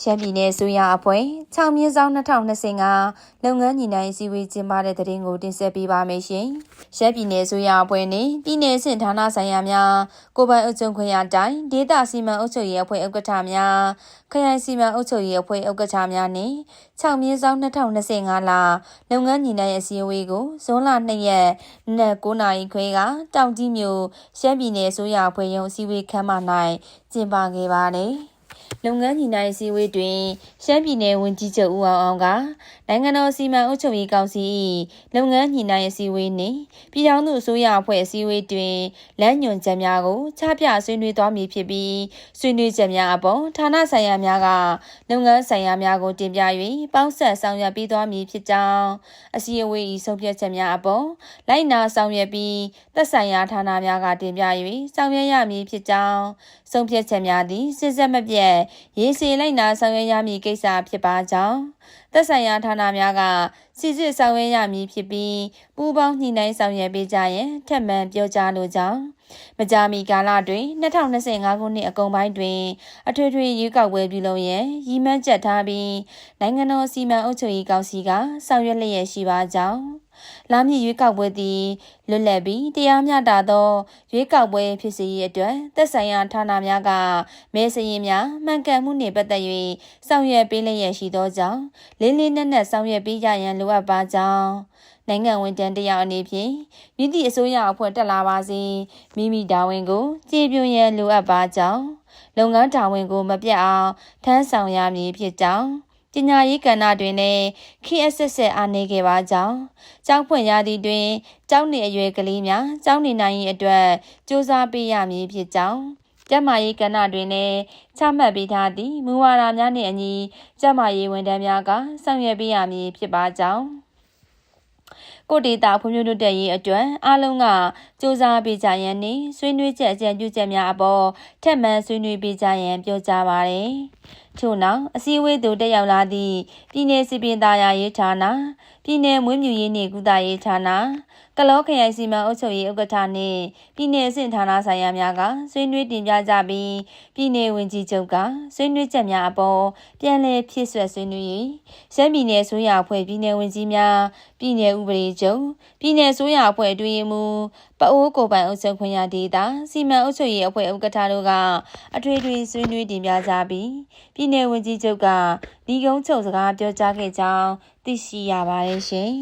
ရှမ်းပြည်နယ်ဆိုရအဖွဲ့6မြင်းဆောင်2025လုပ်ငန်းညီနိုင်စည်းဝေးကျင်းပတဲ့တဲ့ရင်ကိုတင်ဆက်ပေးပါမယ်ရှင်။ရှမ်းပြည်နယ်ဆိုရအဖွဲ့နဲ့ပြည်내စင်ဌာနဆိုင်ရာများကိုပိုင်အုပ်ချုပ်ခွင့်ရတိုင်းဒေသစီမံအုပ်ချုပ်ရေးအဖွဲ့ဥက္ကဋ္ဌများခရိုင်စီမံအုပ်ချုပ်ရေးအဖွဲ့ဥက္ကဋ္ဌများနဲ့6မြင်းဆောင်2025လလုပ်ငန်းညီနိုင်အစည်းအဝေးကိုဇွန်လ2ရက်နေ့9နာရီခွဲကတောင်ကြီးမြို့ရှမ်းပြည်နယ်ဆိုရအဖွဲ့ရုံးအစည်းအဝေးခန်းမ၌ကျင်းပခဲ့ပါတယ်။ လုပ်ငန်းညီနိုင်စည်းဝေးတွင်ရှမ်းပြည်နယ်ဝန်ကြီးချုပ်ဦးအောင်အောင်ကနိုင်ငံတော်စီမံအုပ်ချုပ်ရေးကောင်စီ၏လုပ်ငန်းညီနိုင်အစည်းအဝေးနှင့်ပြည်ထောင်စုအစိုးရအဖွဲ့အစည်းအဝေးတွင်လမ်းညွှန်ချက်များကိုချပြဆွေးနွေးသွားမည်ဖြစ်ပြီးဆွေးနွေးချက်များအပေါ်ဌာနဆိုင်ရာများကလုပ်ငန်းဆိုင်ရာများကိုတင်ပြ၍ပေါင်းဆက်ဆောင်ရွက်ပေးသွားမည်ဖြစ်ကြောင်းအစည်းအဝေး၏ဆုံးဖြတ်ချက်များအပေါ်လိုက်နာဆောင်ရွက်ပြီးသက်ဆိုင်ရာဌာနများကတင်ပြ၍ဆောင်ရွက်ရမည်ဖြစ်ကြောင်းဆုံးဖြတ်ချက်များသည်စစ်ဆက်မပြတ်ရေးစီလိုက်နာဆောင်ရွက်ရမည်ကိစ္စဖြစ်ပါကြောင်းသက်ဆိုင်ရာဌာနများကစီစစ်ဆောင်ရွက်ရမည်ဖြစ်ပြီးပူးပေါင်းညှိနှိုင်းဆောင်ရွက်ပေးကြရန်ထပ်မံပြောကြားလိုကြောင်း မကြာမီကာလတွင်2025ခုနှစ်အကုန်ပိုင်းတွင် အထွေထွေရွေးကောက်ပွဲပြုလုပ်ရန်ရည်မှန်းချက်ထားပြီးနိုင်ငံတော်စီမံအုပ်ချုပ်ရေးကောင်စီကဆောင်ရွက်လျက်ရှိပါကြောင်းလာမည့်ရွေးကောက်ပွဲသည်လွတ်လပ်ပြီးတရားမျှတသောရွေးကောက်ပွဲဖြစ်စေရေးအတွက်သက်ဆိုင်ရာဌာနများကမဲစရင်များမှန်ကန်မှုနှင့်ပတ်သက်၍ဆောင်ရွက်ပေးလျက်ရှိသောကြောင့်လေးလေးနက်နက်ဆောင်ရွက်ပေးကြရန်လိုအပ်ပါကြောင်း နိုင်ငံဝန်ထမ်းတယောက်အနေဖြင့်မြစ်သည့်အစိုးရအဖွဲ့တက်လာပါစေမိမိတာဝန်ကိုကြည်ပြွန်ရန်လိုအပ်ပါကြောင်းလုပ်ငန်းတာဝန်ကိုမပြတ်အောင်ထမ်းဆောင်ရမည်ဖြစ်ကြောင်းပညာရေးကဏ္ဍတွင်လည်းခင်းအဆက်ဆက်အားနေခဲ့ပါကြောင်းကျောင်းဖွင့်ရသည့်တွင်ကျောင်းနေအရွယ်ကလေးများကျောင်းနေနိုင်ရေးအတွက်စ조사ပေးရမည်ဖြစ်ကြောင်းကျမရေးကဏ္ဍတွင်လည်းချမှတ်ပေးထားသည့်မူဝါဒများနှင့်အညီကျမရေးဝန်ထမ်းများကဆောင်ရွက်ပေးရမည်ဖြစ်ပါကြောင်း ကိုဒေတာဖွံ့ဖြိုးတိုးတက်ရေးအတွက်အားလုံးကစူးစမ်းပေးကြရန်နှင့်ဆွေးနွေးချက်အကြံပြုချက်များအပေါ်ထက်မှန်ဆွေးနွေးပေးကြရန်ပြောကြားပါရယ် ထို့နောက်အစည်းအဝေးသို့တက်ရောက်လာသည့်ပြည်내စီပင်သားရေးဌာနပြည်내မွေးမြူရေးနှင့်ကုသရေးဌာနကလောခရိုင်စီမံအုပ်ချုပ်ရေးဥက္ကဋ္ဌနှင့်ပြည်내အဆင့်ဌာနဆိုင်ရာများကဆွေးနွေးတင်ပြကြပြီးပြည်내ဝန်ကြီးချုပ်ကဆွေးနွေးချက်များအပေါ်ပြန်လည်ဖြည့်ဆွက်ဆွေးနွေး၍ရှမ်းပြည်내ဆိုရအဖွဲ့ပြည်내ဝန်ကြီးများပြည်내ဥပဒေချုပ်ပြည်내ဆိုရအဖွဲ့အတွင်းမှပအိုးကိုပိုင်အုပ်ချုပ်ခွင့်ရဒေတာစီမံအုပ်ချုပ်ရေးအဖွဲ့ဥက္ကဋ္ဌတို့ကအထွေထွေဆွေးနွေးတင်ပြကြပြီးပြည် 내ဝန်ကြီးချုပ်ကဒီကုန်းချုပ်စကားပြောကြားခဲ့ကြောင်းသိရှိရပါတယ်ရှင်